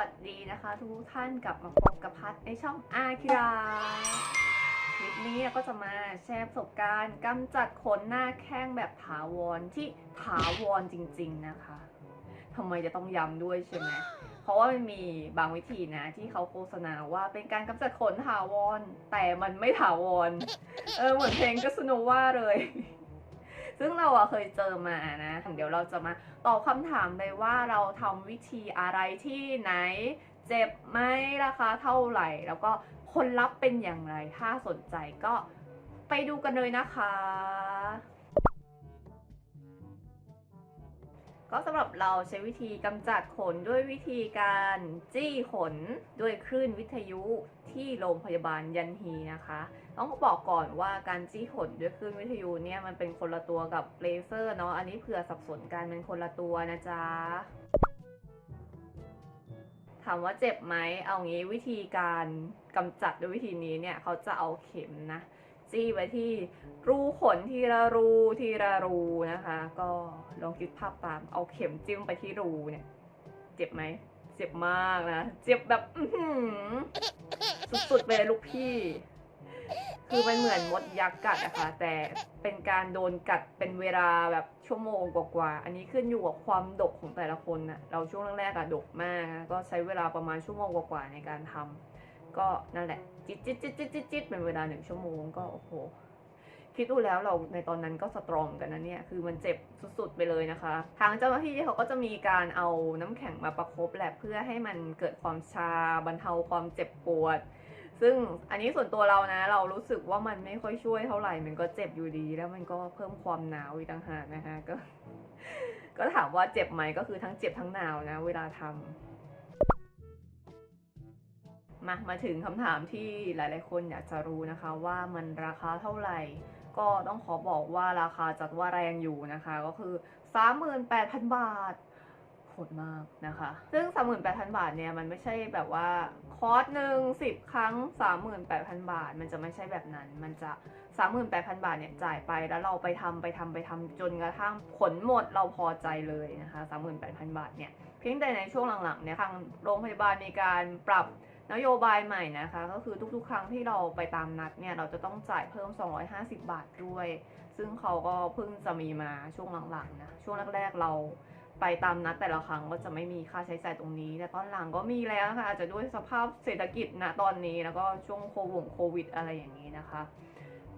วัสดีนะคะ ทุกท่านกลับมาพบกับพัดในช่องอาคิราคลิปนี้ก็จะมาแชร์ประสบการณ์กำจัดขนหน้าแข้งแบบถาวรที่ถาวรจริง ๆนะคะทำไมจะต้องย้ำด้วยใช่ไหมเพราะว่ามันมีบางวิธีนะ ที่เขาโฆษณาว่าเป็นการกำจัดขนถาวรแต่มันไม่ถาวรเออเหมือนเพลงก็สโนว่าเลย ซึ่งเราอะเคยเจอมานะ เดี๋ยวเราจะมาตอบคำถามเลยว่าเราทำวิธีอะไรที่ไหน เจ็บไหมราคาเท่าไหร่ แล้วก็ผลลัพธ์เป็นอย่างไร ถ้าสนใจก็ไปดูกันเลยนะคะ ก็สำหรับเราใช้วิธีกำจัดขนด้วยวิธีการจี้ขนด้วยคลื่นวิทยุที่โรงพยาบาลยันฮีนะคะ ต้องบอกก่อนว่าการจี้ขนด้วยคลื่นวิทยุเนี่ยมันเป็นคนละตัวกับเลเซอร์เนาะอันนี้เผื่อสับสนกันเป็นคนละตัวนะจ๊ะถามว่าเจ็บไหมเอางี้วิธีการกำจัดด้วยวิธีนี้เนี่ยเขาจะเอาเข็มนะ จี้ไปที่รูขนทีละรูทีละรูนะคะ ก็ลองคิดภาพตาม เอาเข็มจิ้มไปที่รูเนี่ย เจ็บไหม เจ็บมากนะ เจ็บแบบสุดๆไปเลยลูกพี่ คือมันเหมือนมดยักษ์กัดอะคะ แต่เป็นการโดนกัดเป็นเวลาแบบชั่วโมงกว่าๆ อันนี้ขึ้นอยู่กับความดกของแต่ละคนนะเราช่วงแรกๆอะดกมาก ก็ใช้เวลาประมาณชั่วโมงกว่าๆในการทำ ก็นั่นแหละ จิตจิตจิตจิตจิตจิตเป็นเวลาหนึ่งชั่วโมงก็โอ้โหคิดดูแล้วเราในตอนนั้นก็สตรองกันนะเนี่ย คือมันเจ็บสุดๆไปเลยนะคะ ทางเจ้าหน้าที่เขาก็จะมีการเอาน้ำแข็งมาประคบแหละเพื่อให้มันเกิดความชาบรรเทาความเจ็บปวด ซึ่งอันนี้ส่วนตัวเรานะ เรารู้สึกว่ามันไม่ค่อยช่วยเท่าไหร่ มันก็เจ็บอยู่ดี แล้วมันก็เพิ่มความหนาวอีกต่างหากนะคะก็ ก็ถามว่าเจ็บไหมก็คือทั้งเจ็บทั้งหนาวนะ เวลาทำ มามาถึงคำถามที่หลาย ๆ คนอยากจะรู้นะคะว่ามันราคาเท่าไหร่ ก็ต้องขอบอกว่าราคาจัดว่าแรงอยู่นะคะ ก็คือ 38,000 บาทโหดมากนะคะ ซึ่ง 38,000 บาทเนี่ยมันไม่ใช่แบบว่าคอร์สหนึ่ง10 ครั้ง 38,000 บาท มันจะไม่ใช่แบบนั้น มันจะ 38,000 บาทเนี่ยจ่ายไปแล้วเราไปทำไปทำไปทำจนกระทั่งผลหมดเราพอใจเลยนะคะ 38,000 บาทเนี่ยเพียงแต่ในช่วงหลังๆเนี่ยทางโรงพยาบาลมีการปรับ นโยบายใหม่นะคะ ก็คือทุกๆ ครั้งที่เราไปตามนัดเนี่ย เราจะต้องจ่ายเพิ่ม 250 บาทด้วย ซึ่งเขาก็เพิ่งจะมีมาช่วงหลังๆนะ ช่วงแรกๆเราไปตามนัดแต่ละครั้งก็จะไม่มีค่าใช้จ่ายตรงนี้ แต่ตอนหลังก็มีแล้วนะคะอาจจะด้วยสภาพเศรษฐกิจนะตอนนี้แล้วก็ช่วงโควงโควิดอะไรอย่างนี้นะคะ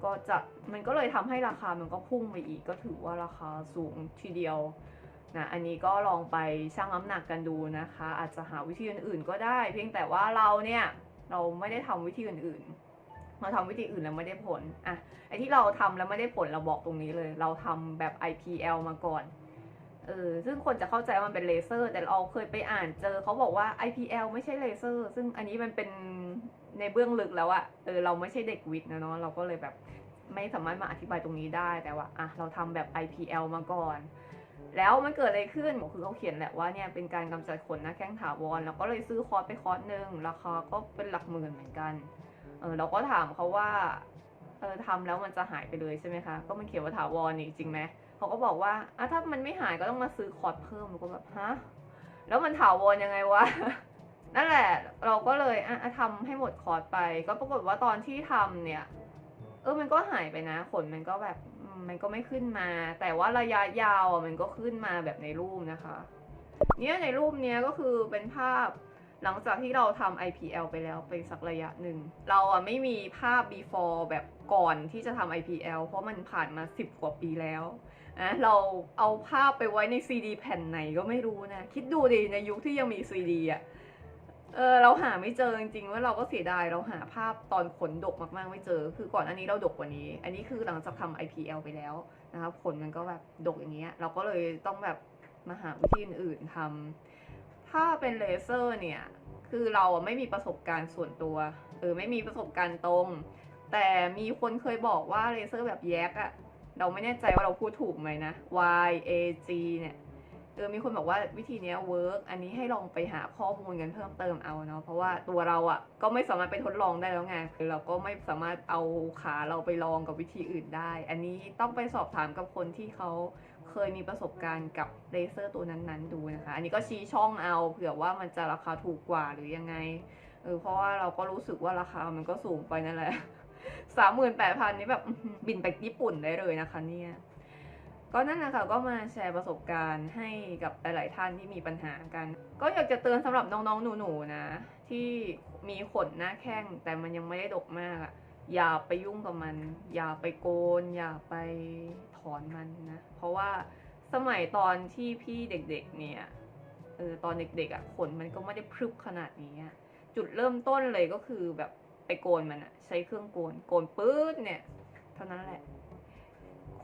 ก็จะมันก็เลยทำให้ราคามันก็พุ่งไปอีกก็ถือว่าราคาสูงทีเดียว นะอันนี้ก็ลองไปชั่งน้ำหนักกันดูนะคะ อาจจะหาวิธีอื่นๆก็ได้ เพียงแต่ว่าเราเนี่ยเราไม่ได้ทำวิธีอื่นๆ เราทำวิธีอื่นแล้วไม่ได้ผลอะไอที่เราทำแล้วไม่ได้ผลเราบอกตรงนี้เลย เราทำแบบ IPL มาก่อนเออซึ่งคนจะเข้าใจว่ามันเป็นเลเซอร์ แต่เราเคยไปอ่านเจอเขาบอกว่า IPL ไม่ใช่เลเซอร์ ซึ่งอันนี้มันเป็นในเบื้องลึกแล้วอะเออเราไม่ใช่เด็กวิทย์นะเนาะเราก็เลยแบบไม่สามารถมาอธิบายตรงนี้ได้แต่ว่าอะเราทำแบบ IPL มาก่อน แล้วมันเกิดอะไรขึ้นคือเขาเขียนแหละว่าเนี่ยเป็นการกำจัดขนหน้าแข้งถาวรแล้วก็เลยซื้อคอร์สไปคอร์สหนึ่งราคาก็เป็นหลักหมื่นเหมือนกันเออเราก็ถามเขาว่าเออทำแล้วมันจะหายไปเลยใช่ไหมคะก็มันเขียนว่าถาวรนี่จริงไหมเขาก็บอกว่าอะถ้ามันไม่หายก็ต้องมาซื้อคอร์สเพิ่มมันก็แบบฮะแล้วมันถาวรยังไงวะนั่นแหละ เราก็เลยอะทำให้หมดคอร์สไป ก็ปรากฏว่าตอนที่ทำเนี่ยเออมันก็หายไปนะขนมันก็แบบ มันก็ไม่ขึ้นมา แต่ว่าระยะยาวอะมันก็ขึ้นมาแบบในรูปนะคะ เนี่ยในรูปเนี้ยก็คือเป็นภาพหลังจากที่เราทำ IPL ไปแล้วไปสักระยะหนึ่ง เราอะไม่มีภาพ before แบบก่อนที่จะทำ IPL เพราะมันผ่านมา 10 กว่าปีแล้วนะเราเอาภาพไปไว้ในซีดีแผ่นไหนก็ไม่รู้นะ คิดดูดิในยุคที่ยังมีซีดีอะ เออเราหาไม่เจอจริงๆว่าเราก็เสียดายเราหาภาพตอนขนดกมากๆ ไม่เจอ คือก่อนอันนี้เราดกกว่านี้ อันนี้คือหลังจากทำ IPL ไปแล้วนะครับขนมันก็แบบดกอย่างเงี้ย เราก็เลยต้องแบบมาหาวิธีอื่นๆทำถ้าเป็นเลเซอร์เนี่ย คือเราไม่มีประสบการณ์ส่วนตัวเออไม่มีประสบการณ์ตรง แต่มีคนเคยบอกว่าเลเซอร์แบบแยกอะเราไม่แน่ใจว่าเราพูดถูกไหมนะ Y A G เนี่ย เออมีคนบอกว่าวิธีนี้เวิร์กอันนี้ให้ลองไปหาข้อมูลกันเพิ่มเติมเอาเนาะเพราะว่าตัวเราอะ่ะก็ไม่สามารถไปทดลองได้แล้วไงคือเราก็ไม่สามารถเอาขาเราไปลองกับวิธีอื่นได้ อันนี้ต้องไปสอบถามกับคนที่เขาเคยมีประสบการณ์กับเลเซอร์ตัวนั้นๆดูนะคะ อันนี้ก็ชี้ช่องเอาเผื่อว่ามันจะราคาถูกกว่าหรือยังไงเออเพราะว่าเราก็รู้สึกว่าราคามันก็สูงไปนั่นแหละสามหมื่นแปดพันนี่แบบบินไปญี่ปุ่นได้เลยนะคะเนี่ย ก็นั่นแหละค่ะก็มาแชร์ประสบการณ์ให้กับหลาย ๆ ท่านที่มีปัญหากัน ก็อยากจะเตือนสำหรับน้อง ๆ หนู ๆ นะ ที่มีขนหน้าแข้งแต่มันยังไม่ได้ดกมากอะอย่าไปยุ่งกับมัน อย่าไปโกน อย่าไปถอนมันนะ เพราะว่าสมัยตอนที่พี่เด็ก ๆ เนี่ยเออตอนเด็ก ๆอะขนมันก็ไม่ได้พรึบขนาดนี้อะจุดเริ่มต้นเลยก็คือแบบไปโกนมันอะใช้เครื่องโกนโกนปื๊ดเนี่ย เท่านั้นแหละ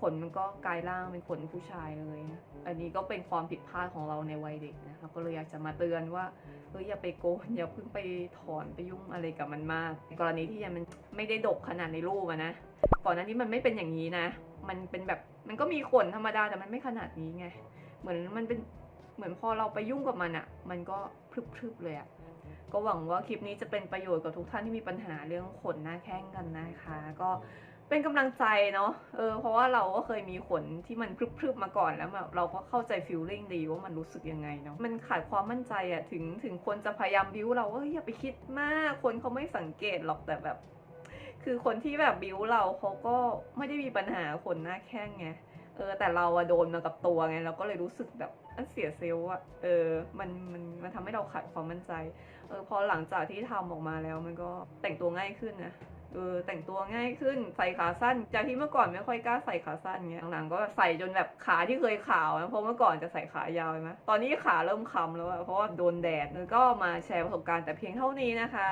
ขนมันก็กลายร่างเป็นขนผู้ชายเลยนะ อันนี้ก็เป็นความผิดพลาดของเราในวัยเด็กนะเราก็เลยอยากจะมาเตือนว่าเฮ้ยอย่าไปโกนอย่าเพิ่งไปถอนไปยุ่งอะไรกับมันมากในกรณีที่ยังมันไม่ได้ดกขนาดในรูปนะ ก่อนหน้านี้มันไม่เป็นอย่างนี้นะ มันเป็นแบบมันก็มีขนธรรมดาแต่มันไม่ขนาดนี้ไง เหมือนมันเป็นเหมือนพอเราไปยุ่งกับมันอะมันก็พรึบๆเลยอะก็หวังว่าคลิปนี้จะเป็นประโยชน์กับทุกท่านที่มีปัญหาเรื่องขนหน้าแข้งกันนะคะ ก็ เป็นกำลังใจเนาะ เออ เพราะว่าเราก็เคยมีขนที่มันพรึบๆมาก่อนแล้วแบบเราก็เข้าใจฟีลลิ่งดีว่ามันรู้สึกยังไงเนาะ มันขาดความมั่นใจอะถึงถึงคนจะพยายามบิ้วเราว่าอย่าไปคิดมาก คนเขาไม่สังเกตหรอกแต่แบบ คือคนที่แบบบิ้วเราเขาก็ไม่ได้มีปัญหาขนหน้าแข้งไง เออ แต่เราอะโดนมากับตัวไงเราก็เลยรู้สึกแบบอันเสียเซลล์อะเออ มันมันมันทำให้เราขาดความมั่นใจ เออ พอหลังจากที่ทำออกมาแล้วมันก็แต่งตัวง่ายขึ้นนะ เออแต่งตัวง่ายขึ้นใส่ขาสั้น จากที่เมื่อก่อนไม่ค่อยกล้าใส่ขาสั้นเงี้ยหลังๆก็ใส่จนแบบขาที่เคยขาวนะเพราะเมื่อก่อนจะใส่ขายาวใช่ไหมตอนนี้ขาเริ่มคำแล้วอะเพราะว่าโดนแดดแล้วก็มาแชร์ประสบการณ์แต่เพียงเท่านี้นะคะ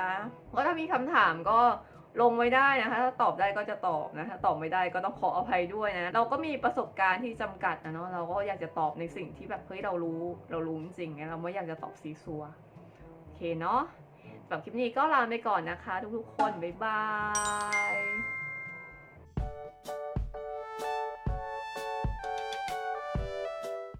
ก็ถ้ามีคำถามก็ลงไว้ได้นะคะ ถ้าตอบได้ก็จะตอบนะถ้าตอบไม่ได้ก็ต้องขออภัยด้วยนะ เราก็มีประสบการณ์ที่จำกัดนะเนาะเราก็อยากจะตอบในสิ่งที่แบบเฮ้ยเรารู้ เรารู้จริงๆไงเราไม่อยากจะตอบซีซัวโอเคเนาะ สำหรับคลิปนี้ก็ลาไปก่อนนะคะ ทุกๆคน บ๊ายบาย